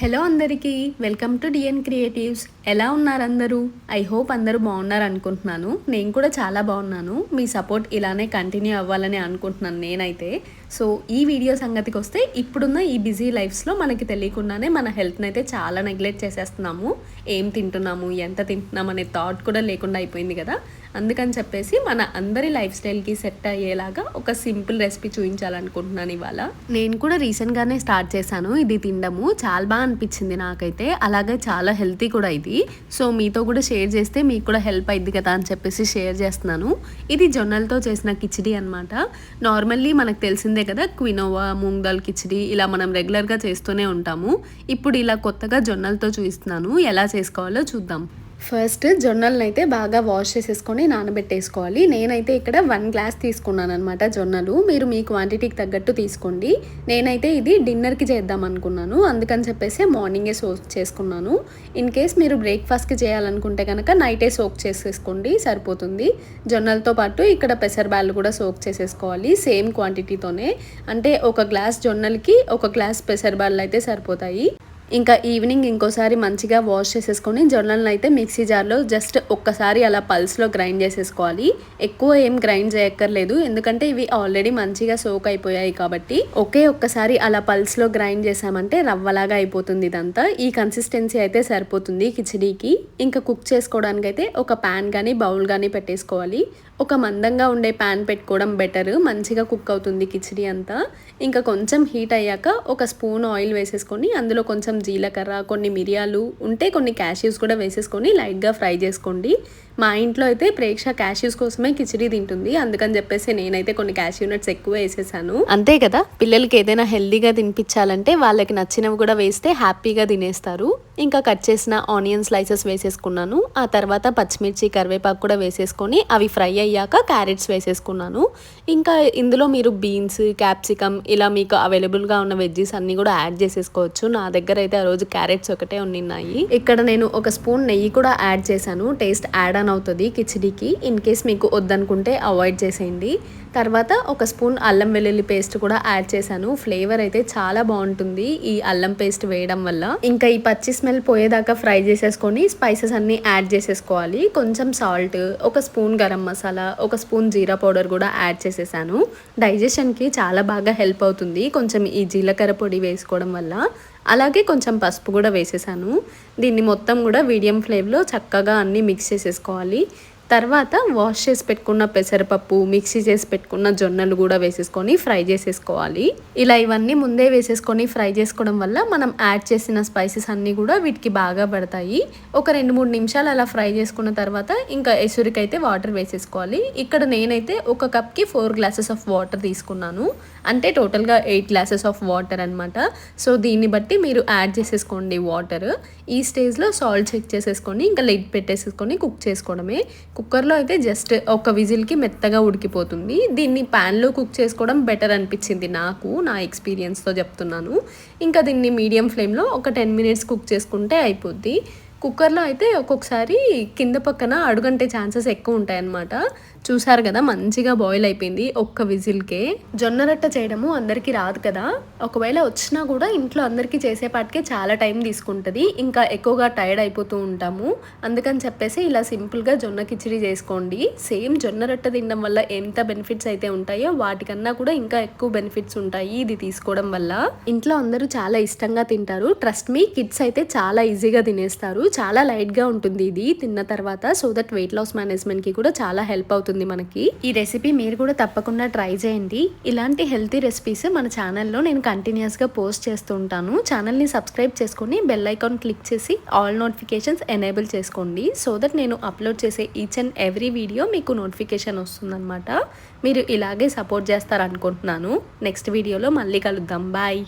Hello అందరికీ welcome to డిఎన్ creatives. ఎలా ఉన్నారు అందరూ? ఐ హోప్ అందరూ బాగున్నారు అనుకుంటున్నాను. నేను కూడా చాలా బాగున్నాను. మీ సపోర్ట్ ఇలానే కంటిన్యూ అవ్వాలని అనుకుంటున్నాను నేనైతే. సో ఈ వీడియో సంగతికి వస్తే ఇప్పుడున్న ఈ బిజీ లైఫ్స్లో మనకి తెలియకుండానే మన హెల్త్ని అయితే చాలా నెగ్లెక్ట్ చేసేస్తున్నాము. ఏం తింటున్నాము? ఎంత తింటున్నాము? అనే థాట్ కూడా లేకుండా అయిపోయింది కదా. అందుకని చెప్పేసి మన అందరి లైఫ్ స్టైల్కి సెట్ అయ్యేలాగా ఒక సింపుల్ రెసిపీ చూపించాలనుకుంటున్నాను ఇవాళ. నేను కూడా రీసెంట్గానే స్టార్ట్ చేశాను. ఇది తినడము చాలా బాగా అనిపించింది నాకైతే. అలాగే చాలా హెల్తీ కూడా ఇది. సో మీతో కూడా షేర్ చేస్తే మీకు కూడా హెల్ప్ అయింది కదా అని చెప్పేసి షేర్ చేస్తున్నాను. ఇది జొన్నలతో చేసిన కిచిడి అనమాట నార్మల్లీ మనకు తెలిసిందే కదా క్వినోవా మూంగ్ దాల్ కిచిడి ఇలా మనం రెగ్యులర్గా చేస్తూనే ఉంటాము. ఇప్పుడు ఇలా కొత్తగా జొన్నలతో చూపిస్తున్నాను. ఎలా చేసుకోవాలో చూద్దాం. ఫస్ట్ జొన్నలను అయితే బాగా వాష్ చేసేసుకొని నానబెట్టేసుకోవాలి. నేనైతే ఇక్కడ వన్ గ్లాస్ తీసుకున్నాను అనమాట జొన్నలు. మీరు మీ క్వాంటిటీకి తగ్గట్టు తీసుకోండి. నేనైతే ఇది డిన్నర్కి చేద్దాం అనుకున్నాను. అందుకని చెప్పేసి మార్నింగే సోక్ చేసుకున్నాను. ఇన్ కేస్ మీరు బ్రేక్ఫాస్ట్కి చేయాలనుకుంటే కనుక నైటే సోక్ చేసేసుకోండి సరిపోతుంది. జొన్నలతో పాటు ఇక్కడ పెసరబ్యాళ్ళు కూడా సోక్ చేసేసుకోవాలి సేమ్ క్వాంటిటీతోనే. అంటే ఒక గ్లాస్ జొన్నలకి ఒక గ్లాస్ పెసరబ్యాళ్ళు అయితే సరిపోతాయి. ఇంకా ఈవినింగ్ ఇంకోసారి మంచిగా వాష్ చేసేసుకొని జొన్నలను అయితే మిక్సీ జార్లో జస్ట్ ఒక్కసారి అలా పల్స్లో గ్రైండ్ చేసేసుకోవాలి. ఎక్కువ ఏం గ్రైండ్ చేయక్కర్లేదు. ఎందుకంటే ఇవి ఆల్రెడీ మంచిగా సోక్ అయిపోయాయి కాబట్టి. ఒకే ఒక్కసారి అలా పల్స్లో గ్రైండ్ చేసామంటే రవ్వలాగా అయిపోతుంది ఇదంతా. ఈ కన్సిస్టెన్సీ అయితే సరిపోతుంది కిచడీకి. ఇంకా కుక్ చేసుకోవడానికి అయితే ఒక ప్యాన్ కానీ బౌల్ కానీ పెట్టేసుకోవాలి. ఒక మందంగా ఉండే ప్యాన్ పెట్టుకోవడం బెటర్ మంచిగా కుక్ అవుతుంది కిచడీ అంతా. ఇంకా కొంచెం హీట్ అయ్యాక ఒక స్పూన్ ఆయిల్ వేసేసుకొని అందులో కొంచెం జీలకర్ర కొన్ని మిరియాలు ఉంటే కొన్ని క్యాష్యూస్ కూడా వేసేసుకొని లైట్గా ఫ్రై చేసుకోండి. మా ఇంట్లో అయితే ప్రేక్ష క్యాష్యూస్ కోసమే కిచిడి తింటుంది. అందుకని చెప్పేసి నేనైతే కొన్ని క్యాష్యూ నట్స్ ఎక్కువ వేసేసాను. అంతే కదా? పిల్లలకి ఏదైనా హెల్దీగా తినిపించాలంటే వాళ్ళకి నచ్చినవి కూడా వేస్తే హ్యాపీగా తినేస్తారు. ఇంకా కట్ చేసిన ఆనియన్ స్లైసెస్ వేసేసుకున్నాను. ఆ తర్వాత పచ్చిమిర్చి కరివేపాకు కూడా వేసేసుకొని అవి ఫ్రై అయ్యాక క్యారెట్స్ వేసేసుకున్నాను. ఇంకా ఇందులో మీరు బీన్స్ క్యాప్సికమ్ ఇలా మీకు అవైలబుల్గా ఉన్న వెజ్జెస్ అన్నీ కూడా యాడ్ చేసేసుకోవచ్చు. నా దగ్గర అయితే ఆ రోజు క్యారెట్స్ ఒకటే ఉన్నాయి ఇక్కడ నేను ఒక స్పూన్ నెయ్యి కూడా యాడ్ చేశాను. టేస్ట్ యాడ్ ఆన్ అవుతుంది కిచిడీకి. ఇన్ కేస్ మీకు వద్దనుకుంటే అవాయిడ్ చేసేయండి. తర్వాత ఒక స్పూన్ అల్లం వెల్లుల్లి పేస్ట్ కూడా యాడ్ చేశాను. ఫ్లేవర్ అయితే చాలా బాగుంటుంది ఈ అల్లం పేస్ట్ వేయడం వల్ల. ఇంకా ఈ పచ్చి స్మెల్ పోయేదాకా ఫ్రై చేసేసుకొని స్పైసెస్ అన్నీ యాడ్ చేసేసుకోవాలి. కొంచెం సాల్ట్ ఒక స్పూన్ గరం మసాలా ఒక స్పూన్ జీరా పౌడర్ కూడా యాడ్ చేసేసాను. డైజెషన్కి చాలా బాగా హెల్ప్ అవుతుంది. కొంచెం ఈ జీలకర్ర పొడి వేసుకోవడం వల్ల. అలాగే కొంచెం పసుపు కూడా వేసేసాను. దీన్ని మొత్తం కూడా మీడియం ఫ్లేమ్లో చక్కగా అన్నీ మిక్స్ చేసేసుకోవాలి. తర్వాత వాష్ చేసి పెట్టుకున్న పెసరపప్పు మిక్సీ చేసి పెట్టుకున్న జొన్నలు కూడా వేసేసుకొని ఫ్రై చేసేసుకోవాలి. ఇలా ఇవన్నీ ముందే వేసేసుకొని ఫ్రై చేసుకోవడం వల్ల మనం యాడ్ చేసిన స్పైసెస్ అన్నీ కూడా వీటికి బాగా పడతాయి. ఒక రెండు మూడు నిమిషాలు అలా ఫ్రై చేసుకున్న తర్వాత ఇంకా ఎసురికైతే వాటర్ వేసేసుకోవాలి. ఇక్కడ నేనైతే ఒక కప్కి ఫోర్ గ్లాసెస్ ఆఫ్ వాటర్ తీసుకున్నాను. అంటే టోటల్గా ఎయిట్ గ్లాసెస్ ఆఫ్ వాటర్ అనమాట సో దీన్ని బట్టి మీరు యాడ్ చేసేసుకోండి వాటర్ ఈ స్టేజ్లో సాల్ట్ చెక్ చేసేసుకొని ఇంకా లెడ్ పెట్టేసేసుకొని కుక్ చేసుకోవడమే. కుక్కర్లో అయితే జస్ట్ ఒక విజిల్కి మెత్తగా ఉడికిపోతుంది. దీన్ని ప్యాన్లో కుక్ చేసుకోవడం బెటర్ అనిపించింది నాకు నా ఎక్స్పీరియన్స్తో చెప్తున్నాను. ఇంకా దీన్ని మీడియం ఫ్లేమ్లో ఒక టెన్ మినిట్స్ కుక్ చేసుకుంటే అయిపోద్ది. కుక్కర్లో అయితే ఒక్కొక్కసారి కింద పక్కన అడుగంటే ఛాన్సెస్ ఎక్కువ ఉంటాయన్నమాట. చూసారు కదా మంచిగా బాయిల్ అయిపోయింది ఒక్క విజిల్కే. జొన్న రొట్టె చేయడము అందరికీ రాదు కదా. ఒకవేళ వచ్చినా కూడా ఇంట్లో అందరికీ చేసేపాటికే చాలా టైం తీసుకుంటుంది. ఇంకా ఎక్కువగా టైర్డ్ అయిపోతూ ఉంటాము. అందుకని చెప్పేసి ఇలా సింపుల్గా జొన్న కిచిడి చేసుకోండి. సేమ్ జొన్న రొట్టె తినడం వల్ల ఎంత బెనిఫిట్స్ అయితే ఉంటాయో వాటికన్నా కూడా ఇంకా ఎక్కువ బెనిఫిట్స్ ఉంటాయి ఇది తీసుకోవడం వల్ల. ఇంట్లో అందరూ చాలా ఇష్టంగా తింటారు. ట్రస్ట్ మీ కిడ్స్ అయితే చాలా ఈజీగా తినేస్తారు. చాలా లైట్గా ఉంటుంది ఇది తిన్న తర్వాత. సో దట్ వెయిట్ లాస్ మేనేజ్మెంట్కి కూడా చాలా హెల్ప్ అవుతుంది. మనకి. ఈ రెసిపీ మీరు కూడా తప్పకుండా ట్రై చేయండి. ఇలాంటి హెల్తీ రెసిపీస్ మన ఛానల్లో నేను కంటిన్యూస్గా పోస్ట్ చేస్తూ ఉంటాను. ఛానల్ని సబ్స్క్రైబ్ చేసుకొని బెల్ ఐకాన్ క్లిక్ చేసి ఆల్ నోటిఫికేషన్స్ ఎనేబుల్ చేసుకోండి. సో దట్ నేను అప్లోడ్ చేసే ఈచ్ అండ్ ఎవ్రీ వీడియో మీకు నోటిఫికేషన్ వస్తుందన్నమాట. మీరు ఇలాగే సపోర్ట్ చేస్తారనుకుంటున్నాను. నెక్స్ట్ వీడియోలో మళ్ళీ కలుద్దాం. బాయ్.